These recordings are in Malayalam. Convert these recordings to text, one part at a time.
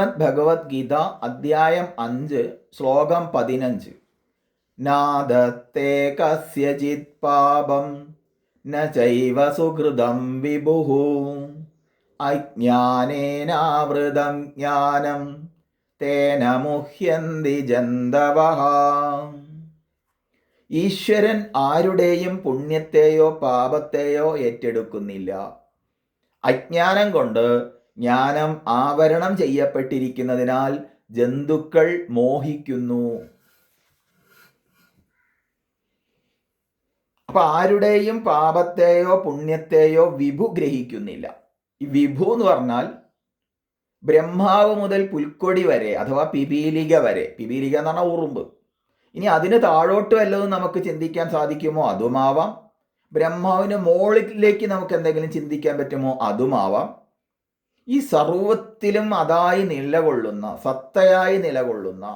ഭഗവത്ഗീത അധ്യായം അഞ്ച് ശ്ലോകം പതിനഞ്ച്. നാദത്തെ കസ്യചിത് പാപം ന ചൈവ സുഹൃതം വിഭുഃ. അജ്ഞാനേനാവൃതം ജ്ഞാനം തേന മുഹ്യന്തി ജന്തവ ഈശ്വരൻ ആരുടെയും പുണ്യത്തെയോ പാപത്തെയോ ഏറ്റെടുക്കുന്നില്ല. അജ്ഞാനം കൊണ്ട് ജ്ഞാനം ആവരണം ചെയ്യപ്പെട്ടിരിക്കുന്നതിനാൽ ജന്തുക്കൾ മോഹിക്കുന്നു. അപ്പൊ ആരുടെയും പാപത്തെയോ പുണ്യത്തെയോ വിഭു ഗ്രഹിക്കുന്നില്ല. ഈ വിഭു എന്ന് പറഞ്ഞാൽ ബ്രഹ്മാവ് മുതൽ പുൽക്കൊടി വരെ അഥവാ പിപീലിക വരെ. പിപീലിക എന്ന് പറഞ്ഞാൽ ഉറുമ്പ്. ഇനി അതിന് താഴോട്ട് വല്ലതും നമുക്ക് ചിന്തിക്കാൻ സാധിക്കുമോ? അതുമാവാം. ബ്രഹ്മാവിന് മോളിലേക്ക് നമുക്ക് എന്തെങ്കിലും ചിന്തിക്കാൻ പറ്റുമോ? അതുമാവാം. ഈ സർവത്തിലും അതായി നിലകൊള്ളുന്ന സത്തയായി നിലകൊള്ളുന്ന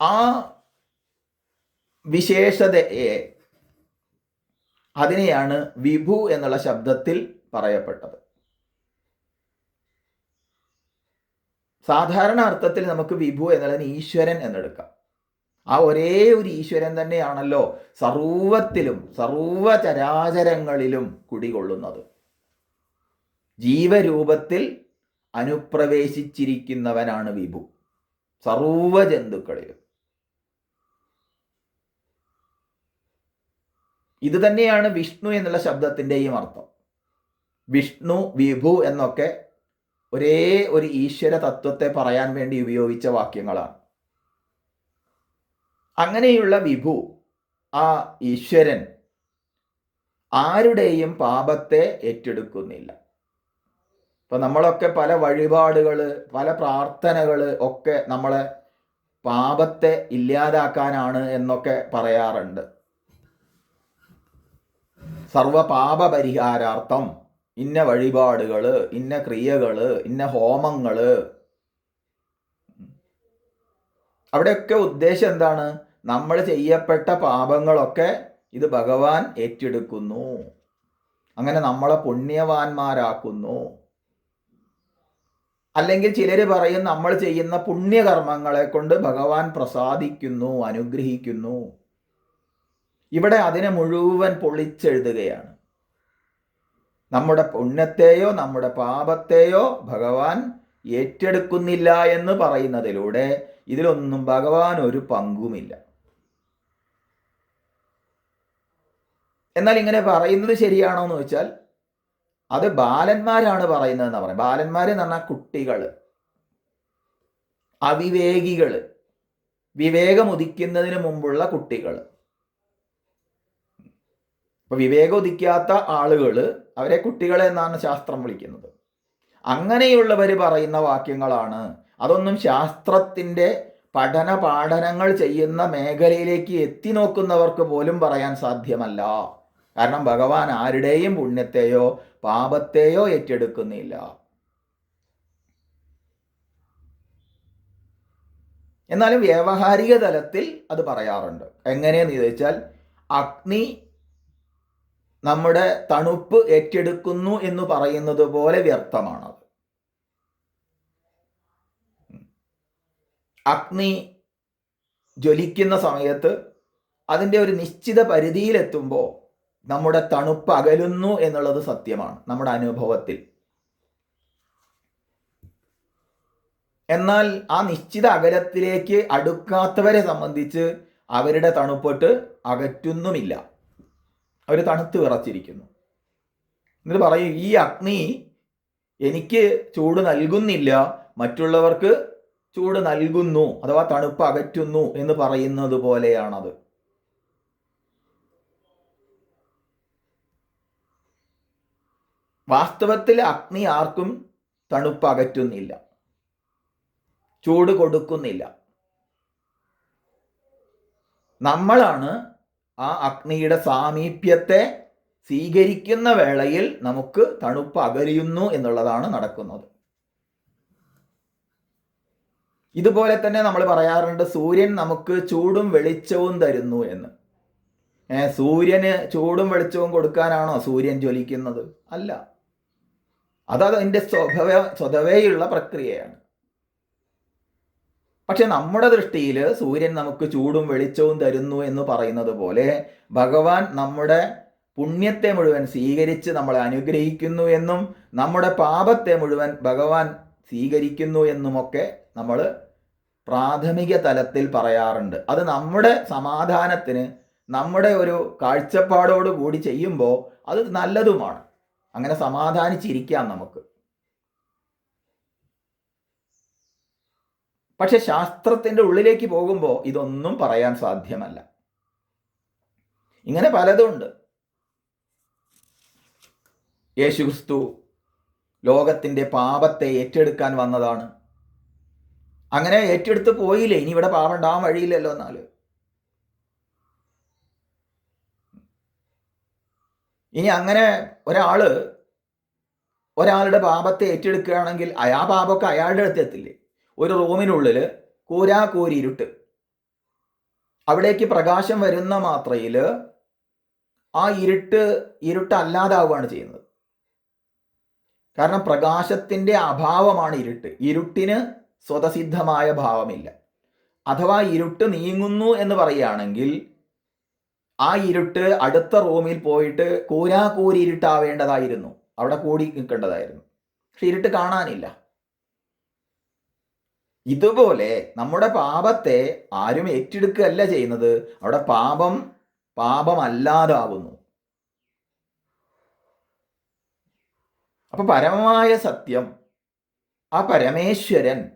ആ വിശേഷതയെ അതിനെയാണ് വിഭു എന്നുള്ള ശബ്ദത്തിൽ പറയപ്പെട്ടത്. സാധാരണ അർത്ഥത്തിൽ നമുക്ക് വിഭു എന്നുള്ളതിന് ഈശ്വരൻ എന്നെടുക്കാം. ആ ഒരേ ഒരു ഈശ്വരൻ തന്നെയാണല്ലോ സർവത്തിലും സർവചരാചരങ്ങളിലും കുടികൊള്ളുന്നത്. ജീവരൂപത്തിൽ അനുപ്രവേശിച്ചിരിക്കുന്നവനാണ് വിഭു സർവജന്തുക്കളിലും. ഇത് തന്നെയാണ് വിഷ്ണു എന്നുള്ള ശബ്ദത്തിന്റെയും അർത്ഥം. വിഷ്ണു വിഭു എന്നൊക്കെ ഒരേ ഒരു ഈശ്വര തത്വത്തെ പറയാൻ വേണ്ടി ഉപയോഗിച്ച വാക്യങ്ങളാണ്. അങ്ങനെയുള്ള വിഭു ആ ഈശ്വരൻ ആരുടെയും പാപത്തെ ഏറ്റെടുക്കുന്നില്ല. ഇപ്പൊ നമ്മളൊക്കെ പല വഴിപാടുകൾ പല പ്രാർത്ഥനകൾ ഒക്കെ നമ്മളെ പാപത്തെ ഇല്ലാതാക്കാനാണ് എന്നൊക്കെ പറയാറുണ്ട്. സർവപാപ പരിഹാരാർത്ഥം ഇന്ന വഴിപാടുകൾ ഇന്ന ക്രിയകൾ ഇന്ന ഹോമങ്ങൾ അവിടെയൊക്കെ ഉദ്ദേശം എന്താണ്? നമ്മൾ ചെയ്യപ്പെട്ട പാപങ്ങളൊക്കെ ഇത് ഭഗവാൻ ഏറ്റെടുക്കുന്നു. അങ്ങനെ നമ്മളെ പുണ്യവാന്മാരാക്കുന്നു. അല്ലെങ്കിൽ ചിലർ പറയും നമ്മൾ ചെയ്യുന്ന പുണ്യകർമ്മങ്ങളെ കൊണ്ട് ഭഗവാൻ പ്രസാദിക്കുന്നു അനുഗ്രഹിക്കുന്നു. ഇവിടെ അതിനെ മുഴുവൻ പൊളിച്ചെഴുതുകയാണ്. നമ്മുടെ പുണ്യത്തെയോ നമ്മുടെ പാപത്തെയോ ഭഗവാൻ ഏറ്റെടുക്കുന്നില്ല എന്ന് പറയുന്നതിലൂടെ ഇതിലൊന്നും ഭഗവാൻ ഒരു പങ്കുമില്ല. എന്നാൽ ഇങ്ങനെ പറയുന്നത് ശരിയാണോ എന്ന് വെച്ചാൽ അത് ബാലന്മാരാണ് പറയുന്നതെന്ന് പറയാം ബാലന്മാർ എന്ന് പറഞ്ഞാൽ കുട്ടികൾ അവിവേകികൾ വിവേകമുദിക്കുന്നതിന് മുമ്പുള്ള കുട്ടികൾ. അപ്പൊ വിവേകം ഉദിക്കാത്ത ആളുകൾ അവരെ കുട്ടികളെ എന്നാണ് ശാസ്ത്രം വിളിക്കുന്നത്. അങ്ങനെയുള്ളവർ പറയുന്ന വാക്യങ്ങളാണ് അതൊന്നും ശാസ്ത്രത്തിന്റെ പഠന പാഠനങ്ങൾ ചെയ്യുന്ന മേഖലയിലേക്ക് എത്തി നോക്കുന്നവർക്ക് പോലും പറയാൻ സാധ്യമല്ല. കാരണം ഭഗവാൻ ആരുടെയും പുണ്യത്തെയോ പാപത്തെയോ ഏറ്റെടുക്കുന്നില്ല. എന്നാലും വ്യാവഹാരിക തലത്തിൽ അത് പറയാറുണ്ട്. എങ്ങനെയെന്ന് ചോദിച്ചാൽ അഗ്നി നമ്മുടെ തണുപ്പ് ഏറ്റെടുക്കുന്നു എന്ന് പറയുന്നത് പോലെ വ്യർത്ഥമാണത്. അഗ്നി ജ്വലിക്കുന്ന സമയത്ത് അതിന്റെ ഒരു നിശ്ചിത പരിധിയിലെത്തുമ്പോൾ നമ്മുടെ തണുപ്പ് അകലുന്നു എന്നുള്ളത് സത്യമാണ് നമ്മുടെ അനുഭവത്തിൽ. എന്നാൽ ആ നിശ്ചിത അകലത്തിലേക്ക് അടുക്കാത്തവരെ സംബന്ധിച്ച് അവരുടെ തണുപ്പൊട്ട് അകറ്റുന്നുമില്ല. അവർ തണുത്ത് വിറച്ചിരിക്കുന്നു. എന്നിട്ട് പറയും ഈ അഗ്നി എനിക്ക് ചൂട് നൽകുന്നില്ല. മറ്റുള്ളവർക്ക് ചൂട് നൽകുന്നു അഥവാ തണുപ്പ് അകറ്റുന്നു എന്ന് പറയുന്നത് പോലെയാണത്. വാസ്തവത്തിൽ അഗ്നി ആർക്കും തണുപ്പ് അകറ്റുന്നില്ല. ചൂട് കൊടുക്കുന്നില്ല. നമ്മളാണ് ആ അഗ്നിയുടെ സാമീപ്യത്തെ സ്വീകരിക്കുന്ന വേളയിൽ നമുക്ക് തണുപ്പ് അകലിയുന്നു എന്നുള്ളതാണ് നടക്കുന്നത്. ഇതുപോലെ തന്നെ നമ്മൾ പറയാറുണ്ട് സൂര്യൻ നമുക്ക് ചൂടും വെളിച്ചവും തരുന്നു എന്ന്. ഏ സൂര്യന് ചൂടും വെളിച്ചവും കൊടുക്കാനാണോ സൂര്യൻ ജ്വലിക്കുന്നത്? അല്ല. അതത് അതിന്റെ സ്വഭവ സ്വതവേയുള്ള പ്രക്രിയയാണ്. പക്ഷെ നമ്മുടെ ദൃഷ്ടിയിൽ സൂര്യൻ നമുക്ക് ചൂടും വെളിച്ചവും തരുന്നു എന്ന് പറയുന്നത് പോലെ ഭഗവാൻ നമ്മുടെ പുണ്യത്തെ മുഴുവൻ സ്വീകരിച്ച് നമ്മളെ അനുഗ്രഹിക്കുന്നു എന്നും നമ്മുടെ പാപത്തെ മുഴുവൻ ഭഗവാൻ സ്വീകരിക്കുന്നു എന്നുമൊക്കെ നമ്മൾ പ്രാഥമിക തലത്തിൽ പറയാറുണ്ട്. അത് നമ്മുടെ സമാധാനത്തിന് നമ്മുടെ ഒരു കാഴ്ചപ്പാടോട് കൂടി ചെയ്യുമ്പോൾ അത് നല്ലതുമാണ്. അങ്ങനെ സമാധാനിച്ചിരിക്കാം നമുക്ക്. പക്ഷെ ശാസ്ത്രത്തിന്റെ ഉള്ളിലേക്ക് പോകുമ്പോൾ ഇതൊന്നും പറയാൻ സാധ്യമല്ല. ഇങ്ങനെ പലതുണ്ട്. യേശുക്രിസ്തു ലോകത്തിന്റെ പാപത്തെ ഏറ്റെടുക്കാൻ വന്നതാണ്. അങ്ങനെ ഏറ്റെടുത്ത് പോയില്ലേ? ഇനി ഇവിടെ പാപം ഉണ്ടാവാൻ വഴിയില്ലല്ലോ എന്നാൽ ഇനി അങ്ങനെ ഒരാൾ ഒരാളുടെ പാപത്തെ ഏറ്റെടുക്കുകയാണെങ്കിൽ ആ പാപമൊക്കെ അയാളുടെ അടുത്ത് എത്തില്ലേ? ഒരു റൂമിനുള്ളിൽ കൂരാ ഇരുട്ട്. അവിടേക്ക് പ്രകാശം വരുന്ന മാത്രയിൽ ആ ഇരുട്ട് ഇരുട്ട് അല്ലാതാവുകയാണ് ചെയ്യുന്നത്. കാരണം പ്രകാശത്തിന്റെ അഭാവമാണ് ഇരുട്ട്. ഇരുട്ടിന് സ്വതസിദ്ധമായ ഭാവമില്ല. അഥവാ ഇരുട്ട് നീങ്ങുന്നു എന്ന് പറയുകയാണെങ്കിൽ ആ ഇരുട്ട് അടുത്ത റൂമിൽ പോയിട്ട് കൂരാകൂരി ഇരുട്ടാവേണ്ടതായിരുന്നു. അവിടെ കൂടി നിൽക്കേണ്ടതായിരുന്നു. പക്ഷെ ഇരുട്ട് കാണാനില്ല. ഇതുപോലെ നമ്മുടെ പാപത്തെ ആരും ഏറ്റെടുക്കുകയല്ല ചെയ്യുന്നത്. അവിടെ പാപം പാപമല്ലാതാവുന്നു. അപ്പൊ പരമമായ സത്യം ആ പരമേശ്വരൻ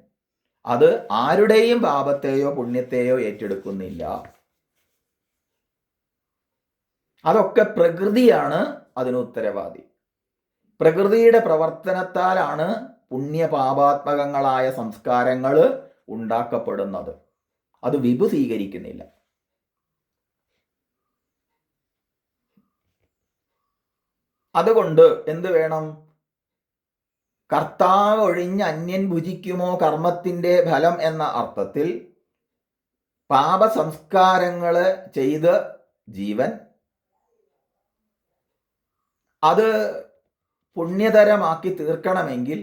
അത് ആരുടെയും പാപത്തെയോ പുണ്യത്തെയോ ഏറ്റെടുക്കുന്നില്ല. അതൊക്കെ പ്രകൃതിയാണ് അതിന് ഉത്തരവാദി. പ്രകൃതിയുടെ പ്രവർത്തനത്താലാണ് പുണ്യപാപാത്മകങ്ങളായ സംസ്കാരങ്ങൾ ഉണ്ടാക്കപ്പെടുന്നത്. അത് വിഭു സ്വീകരിക്കുന്നില്ല. അതുകൊണ്ട് എന്ത് വേണം? കർത്താവ് ഒഴിഞ്ഞ് അന്യൻ ഭുജിക്കുമോ കർമ്മത്തിന്റെ ഫലം എന്ന അർത്ഥത്തിൽ പാപസംസ്കാരങ്ങൾ ചെയ്ത് ജീവൻ അത് പുണ്യതരമാക്കി തീർക്കണമെങ്കിൽ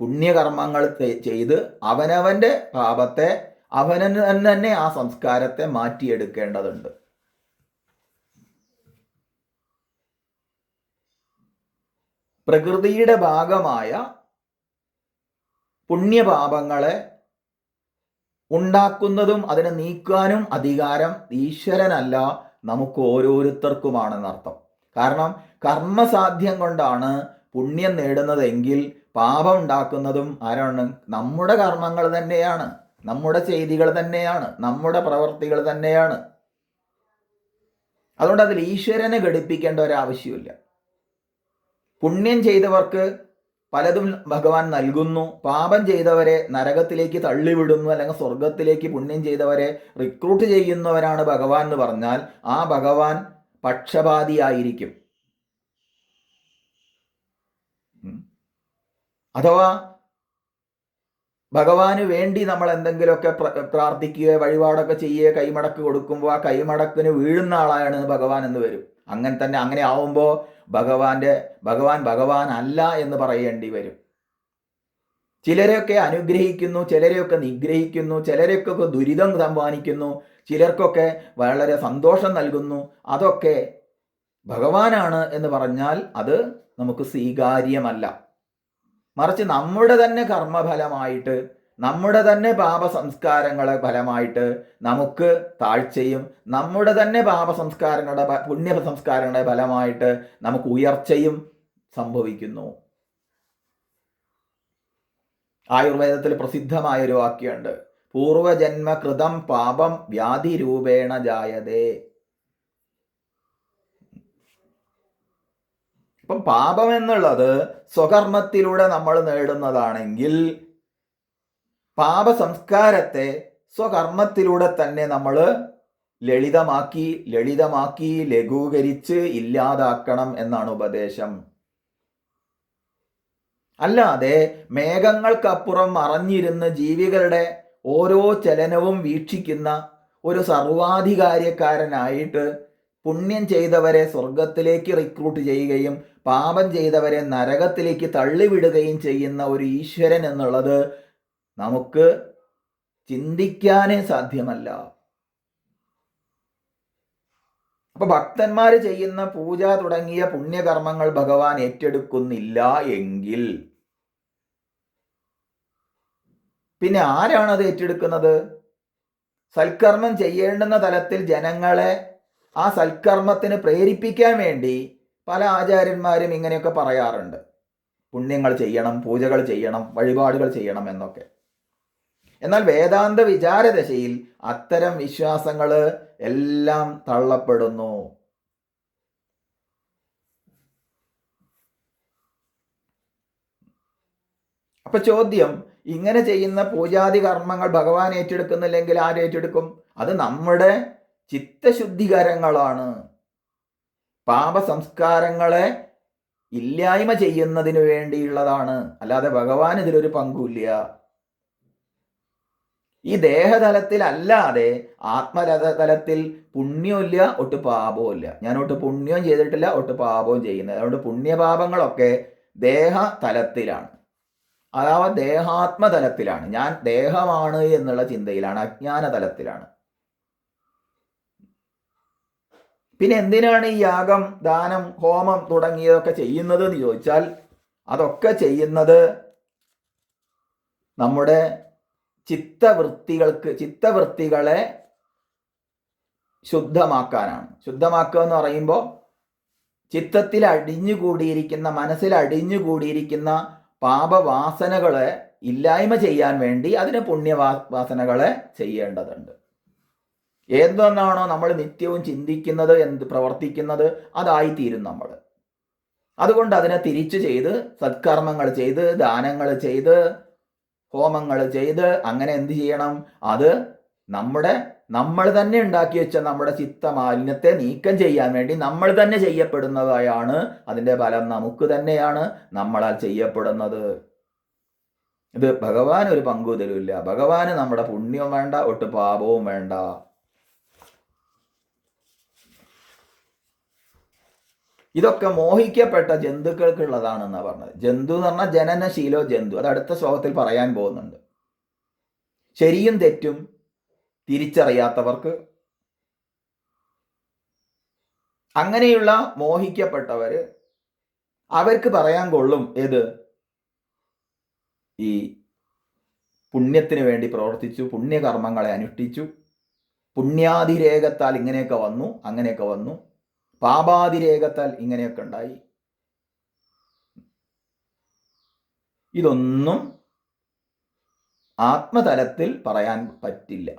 പുണ്യകർമ്മങ്ങൾ ചെയ്ത് അവനവന്റെ പാപത്തെ അവനു തന്നെ ആ സംസ്കാരത്തെ മാറ്റിയെടുക്കേണ്ടതുണ്ട്. പ്രകൃതിയുടെ ഭാഗമായ പുണ്യപാപങ്ങളെ ഉണ്ടാക്കുന്നതും അതിനെ നീക്കാനും അധികാരം ഈശ്വരനല്ല നമുക്ക് ഓരോരുത്തർക്കുമാണെന്നർത്ഥം കാരണം കർമ്മസാധ്യം കൊണ്ടാണ് പുണ്യം നേടുന്നതെങ്കിൽ പാപം ഉണ്ടാക്കുന്നതും ആരാണ്? നമ്മുടെ കർമ്മങ്ങൾ തന്നെയാണ്. നമ്മുടെ ചെയ്തികൾ തന്നെയാണ്. നമ്മുടെ പ്രവർത്തികൾ തന്നെയാണ്. അതുകൊണ്ട് അതിൽ ഈശ്വരനെ ഘടിപ്പിക്കേണ്ട ഒരാവശ്യമില്ല പുണ്യം ചെയ്തവർക്ക് പലതും ഭഗവാൻ നൽകുന്നു. പാപം ചെയ്തവരെ നരകത്തിലേക്ക് തള്ളിവിടുന്നു. അല്ലെങ്കിൽ സ്വർഗത്തിലേക്ക് പുണ്യം ചെയ്തവരെ റിക്രൂട്ട് ചെയ്യുന്നവരാണ് ഭഗവാൻ എന്ന് പറഞ്ഞാൽ ആ ഭഗവാൻ പക്ഷപാതിയായിരിക്കും. അഥവാ ഭഗവാന് വേണ്ടി നമ്മൾ എന്തെങ്കിലുമൊക്കെ പ്രാർത്ഥിക്കുകയോ വഴിപാടൊക്കെ ചെയ്യുകയോ കൈമടക്ക് കൊടുക്കുമ്പോൾ ആ കൈമടക്കിന് വീഴുന്ന ആളാണ് ഭഗവാൻ എന്ന് വരും. അങ്ങനെ തന്നെ അങ്ങനെ ആവുമ്പോൾ ഭഗവാന്റെ ഭഗവാൻ ഭഗവാൻ അല്ല എന്ന് പറയേണ്ടി വരും. ചിലരെയൊക്കെ അനുഗ്രഹിക്കുന്നു ചിലരെയൊക്കെ നിഗ്രഹിക്കുന്നു ചിലരെയൊക്കെ ദുരിതം സമ്മാനിക്കുന്നു ചിലർക്കൊക്കെ വളരെ സന്തോഷം നൽകുന്നു. അതൊക്കെ ഭഗവാനാണ് എന്ന് പറഞ്ഞാൽ അത് നമുക്ക് സ്വീകാര്യമല്ല. മറിച്ച് നമ്മുടെ തന്നെ കർമ്മഫലമായിട്ട് നമ്മുടെ തന്നെ പാപ സംസ്കാരങ്ങളെ ഫലമായിട്ട് നമുക്ക് താഴ്ചയും നമ്മുടെ തന്നെ പാപ സംസ്കാരങ്ങളുടെ പുണ്യ സംസ്കാരങ്ങളുടെ ഫലമായിട്ട് നമുക്ക് ഉയർച്ചയും സംഭവിക്കുന്നു. ആയുർവേദത്തിൽ പ്രസിദ്ധമായ ഒരു വാക്യമുണ്ട്. പൂർവജന്മകൃതം പാപം വ്യാധി രൂപേണ ജായതേ. ഇപ്പം പാപം എന്നുള്ളത് സ്വകർമ്മത്തിലൂടെ നമ്മൾ നേടുന്നതാണെങ്കിൽ പാപ സംസ്കാരത്തെ സ്വകർമ്മത്തിലൂടെ തന്നെ നമ്മൾ ലളിതമാക്കി ലളിതമാക്കി ലഘൂകരിച്ച് ഇല്ലാതാക്കണം എന്നാണ് ഉപദേശം. അല്ലാതെ മേഘങ്ങൾക്കപ്പുറം മറഞ്ഞിരുന്ന് ജീവികളുടെ ഓരോ ചലനവും വീക്ഷിക്കുന്ന ഒരു സർവാധികാര്യക്കാരനായിട്ട് പുണ്യം ചെയ്തവരെ സ്വർഗത്തിലേക്ക് റിക്രൂട്ട് ചെയ്യുകയും പാപം ചെയ്തവരെ നരകത്തിലേക്ക് തള്ളിവിടുകയും ചെയ്യുന്ന ഒരു ഈശ്വരൻ എന്നുള്ളത് നമുക്ക് ചിന്തിക്കാനേ സാധ്യമല്ല. അപ്പൊ ഭക്തന്മാർ ചെയ്യുന്ന പൂജ തുടങ്ങിയ പുണ്യകർമ്മങ്ങൾ ഭഗവാൻ ഏറ്റെടുക്കുന്നില്ല എങ്കിൽ പിന്നെ ആരാണ് അത് ഏറ്റെടുക്കുന്നത്? സൽക്കർമ്മം ചെയ്യേണ്ടുന്ന തലത്തിൽ ജനങ്ങളെ ആ സൽക്കർമ്മത്തിന് പ്രേരിപ്പിക്കാൻ വേണ്ടി പല ആചാര്യന്മാരും ഇങ്ങനെയൊക്കെ പറയാറുണ്ട്. പുണ്യങ്ങൾ ചെയ്യണം പൂജകൾ ചെയ്യണം വഴിപാടുകൾ ചെയ്യണം എന്നൊക്കെ. എന്നാൽ വേദാന്ത വിചാരദശയിൽ അത്തരം വിശ്വാസങ്ങൾ എല്ലാം തള്ളപ്പെടുന്നു. അപ്പൊ ചോദ്യം ഇങ്ങനെ ചെയ്യുന്ന പൂജാതി കർമ്മങ്ങൾ ഭഗവാൻ ഏറ്റെടുക്കുന്നില്ലെങ്കിൽ ആര് ഏറ്റെടുക്കും? അത് നമ്മുടെ ചിത്തശുദ്ധികരങ്ങളാണ്. പാപ സംസ്കാരങ്ങളെ ഇല്ലായ്മ ചെയ്യുന്നതിന് വേണ്ടിയുള്ളതാണ്. അല്ലാതെ ഭഗവാൻ ഇതിലൊരു പങ്കുമില്ല. ഈ ദേഹതലത്തിൽ അല്ലാതെ ആത്മരഥ തലത്തിൽ പുണ്യമില്ല ഒട്ട് പാപവും ഇല്ല ഞാൻ ഒട്ട് പുണ്യവും ചെയ്തിട്ടില്ല ഒട്ട് പാപവും ചെയ്യുന്നത് അതുകൊണ്ട് പുണ്യപാപങ്ങളൊക്കെ ദേഹ തലത്തിലാണ് അതാവ ദേഹാത്മതലത്തിലാണ്. ഞാൻ ദേഹമാണ് എന്നുള്ള ചിന്തയിലാണ് അജ്ഞാന തലത്തിലാണ് പിന്നെ എന്തിനാണ് ഈ യാഗം ദാനം ഹോമം തുടങ്ങിയതൊക്കെ ചെയ്യുന്നത് എന്ന് ചോദിച്ചാൽ അതൊക്കെ ചെയ്യുന്നത് നമ്മുടെ ചിത്തവൃത്തികൾക്ക് ചിത്തവൃത്തികളെ ശുദ്ധമാക്കാനാണ്. ശുദ്ധമാക്കുക എന്ന് പറയുമ്പോൾ ചിത്തത്തിൽ അടിഞ്ഞുകൂടിയിരിക്കുന്ന മനസ്സിൽ അടിഞ്ഞുകൂടിയിരിക്കുന്ന പാപവാസനകളെ ഇല്ലായ്മ ചെയ്യാൻ വേണ്ടി അതിന് പുണ്യവാ വാസനകളെ ചെയ്യേണ്ടതുണ്ട്. എന്തെന്നാണോ നമ്മൾ നിത്യവും ചിന്തിക്കുന്നത് എന്ത് പ്രവർത്തിക്കുന്നത് അതായിത്തീരും നമ്മൾ. അതുകൊണ്ട് അതിനെ തിരിച്ചു ചെയ്ത് സത്കർമ്മങ്ങൾ ചെയ്ത് ദാനങ്ങൾ ചെയ്ത് ഹോമങ്ങൾ ചെയ്ത് അങ്ങനെ എന്ത് ചെയ്യണം? അത് നമ്മുടെ നമ്മൾ തന്നെ ഉണ്ടാക്കി വെച്ച നമ്മുടെ ചിത്തമാലിന്യത്തെ നീക്കം ചെയ്യാൻ വേണ്ടി നമ്മൾ തന്നെ ചെയ്യപ്പെടുന്നതായാണ് അതിന്റെ ഫലം നമുക്ക് തന്നെയാണ് നമ്മളാൽ ചെയ്യപ്പെടുന്നത്. ഇത് ഭഗവാൻ ഒരു പങ്കു തരില്ല ഭഗവാന് നമ്മുടെ പുണ്യവും വേണ്ട ഒട്ട് പാപവും വേണ്ട. ഇതൊക്കെ മോഹിക്കപ്പെട്ട ജന്തുക്കൾക്കുള്ളതാണെന്നാണ് പറഞ്ഞത്. ജന്തു എന്ന് പറഞ്ഞാൽ ജനനശീലോ ജന്തു. അത് അടുത്ത ശ്ലോകത്തിൽ പറയാൻ പോകുന്നുണ്ട്. ശരിയും തെറ്റും തിരിച്ചറിയാത്തവർക്ക് അങ്ങനെയുള്ള മോഹിക്കപ്പെട്ടവർ അവർക്ക് പറയാൻ കൊള്ളും ഏത്? ഈ പുണ്യത്തിന് വേണ്ടി പ്രവർത്തിച്ചു പുണ്യകർമ്മങ്ങളെ അനുഷ്ഠിച്ചു പുണ്യാതിരേഖത്താൽ ഇങ്ങനെയൊക്കെ വന്നു അങ്ങനെയൊക്കെ വന്നു. പാപാതിരേഖത്താൽ ഇങ്ങനെയൊക്കെ ഉണ്ടായി. ഇതൊന്നും ആത്മതലത്തിൽ പറയാൻ പറ്റില്ല.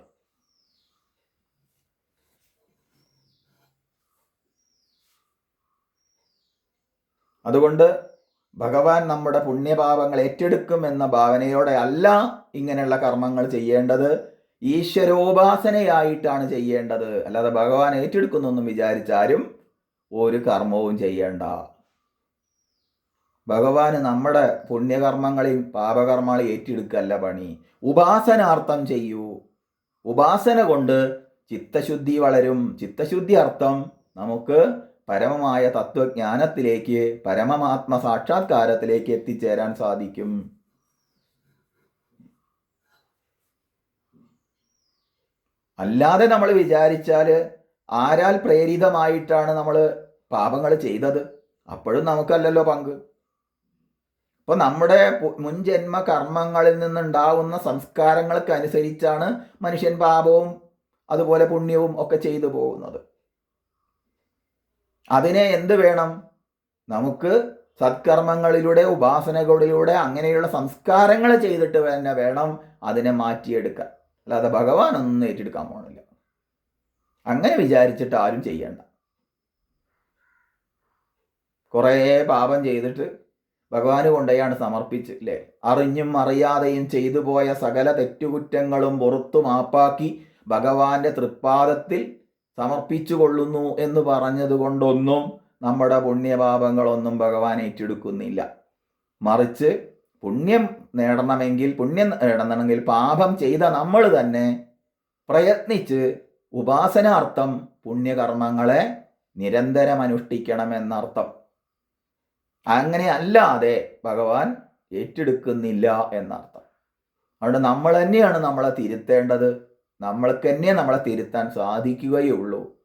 അതുകൊണ്ട് ഭഗവാൻ നമ്മുടെ പുണ്യപാപങ്ങൾ ഏറ്റെടുക്കും എന്ന ഭാവനയോടെ അല്ല ഇങ്ങനെയുള്ള കർമ്മങ്ങൾ ചെയ്യേണ്ടത്. ഈശ്വരോപാസനയായിട്ടാണ് ചെയ്യേണ്ടത്. അല്ലാതെ ഭഗവാൻ ഏറ്റെടുക്കുന്നൊന്നും വിചാരിച്ചാലും ഒരു കർമ്മവും ചെയ്യേണ്ട. ഭഗവാന് നമ്മുടെ പുണ്യകർമ്മങ്ങളെയും പാപകർമ്മങ്ങളെയും ഏറ്റെടുക്കല്ല പണി. ഉപാസനാർത്ഥം ചെയ്യൂ. ഉപാസന കൊണ്ട് ചിത്തശുദ്ധി വളരും. ചിത്തശുദ്ധി അർത്ഥം നമുക്ക് പരമമായ തത്വജ്ഞാനത്തിലേക്ക് പരമമാത്മ സാക്ഷാത്കാരത്തിലേക്ക് എത്തിച്ചേരാൻ സാധിക്കും. അല്ലാതെ നമ്മൾ വിചാരിച്ചാൽ ആരാൽ പ്രേരിതമായിട്ടാണ് നമ്മൾ പാപങ്ങൾ ചെയ്തത്? അപ്പോഴും നമുക്കല്ലല്ലോ പങ്ക്. അപ്പോൾ നമ്മുടെ മുൻജന്മ കർമ്മങ്ങളിൽ നിന്നുണ്ടാവുന്ന സംസ്കാരങ്ങൾക്ക് അനുസരിച്ചാണ് മനുഷ്യൻ പാപവും അതുപോലെ പുണ്യവും ഒക്കെ ചെയ്തു പോകുന്നത്. അതിനെ എന്ത് വേണം? നമുക്ക് സത്കർമ്മങ്ങളിലൂടെ ഉപാസനകളിലൂടെ അങ്ങനെയുള്ള സംസ്കാരങ്ങൾ ചെയ്തിട്ട് തന്നെ വേണം അതിനെ മാറ്റിയെടുക്കാൻ. അല്ലാതെ ഭഗവാൻ ഒന്നും ഏറ്റെടുക്കാൻ പോണില്ല. അങ്ങനെ വിചാരിച്ചിട്ട് ആരും ചെയ്യണ്ട. കുറേ പാപം ചെയ്തിട്ട് ഭഗവാന് കൊണ്ടയാണ് സമർപ്പിച്ച് അല്ലേ അറിഞ്ഞും അറിയാതെയും ചെയ്തു പോയ സകല തെറ്റുകുറ്റങ്ങളും പുറത്തു മാപ്പാക്കി ഭഗവാന്റെ തൃപ്പാദത്തിൽ സമർപ്പിച്ചു കൊള്ളുന്നു എന്ന് പറഞ്ഞതുകൊണ്ടൊന്നും നമ്മുടെ പുണ്യപാപങ്ങളൊന്നും ഭഗവാൻ ഏറ്റെടുക്കുന്നില്ല. മറിച്ച് പുണ്യം നേടണമെങ്കിൽ പുണ്യം നേടണമെങ്കിൽ പാപം ചെയ്ത നമ്മൾ തന്നെ പ്രയത്നിച്ച് ഉപാസനാർത്ഥം പുണ്യകർമ്മങ്ങളെ നിരന്തരം അനുഷ്ഠിക്കണമെന്നർത്ഥം അങ്ങനെ അല്ലാതെ ഭഗവാൻ ഏറ്റെടുക്കുന്നില്ല എന്നർത്ഥം. അതുകൊണ്ട് നമ്മൾ തന്നെയാണ് നമ്മളെ തിരുത്തേണ്ടത്. നമ്മൾക്ക് തന്നെ നമ്മളെ തിരുത്താൻ സാധിക്കുകയുള്ളൂ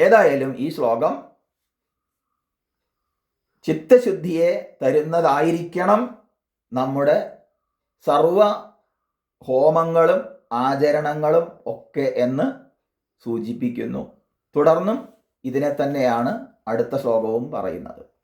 ഏതായാലും ഈ ശ്ലോകം ചിത്തശുദ്ധിയെ തരുന്നതായിരിക്കണം നമ്മുടെ സർവ ഹോമങ്ങളും ആചരണങ്ങളും ഒക്കെ എന്ന് സൂചിപ്പിക്കുന്നു. തുടർന്നും ഇതിനെ തന്നെയാണ് അടുത്ത ശ്ലോകവും പറയുന്നത്.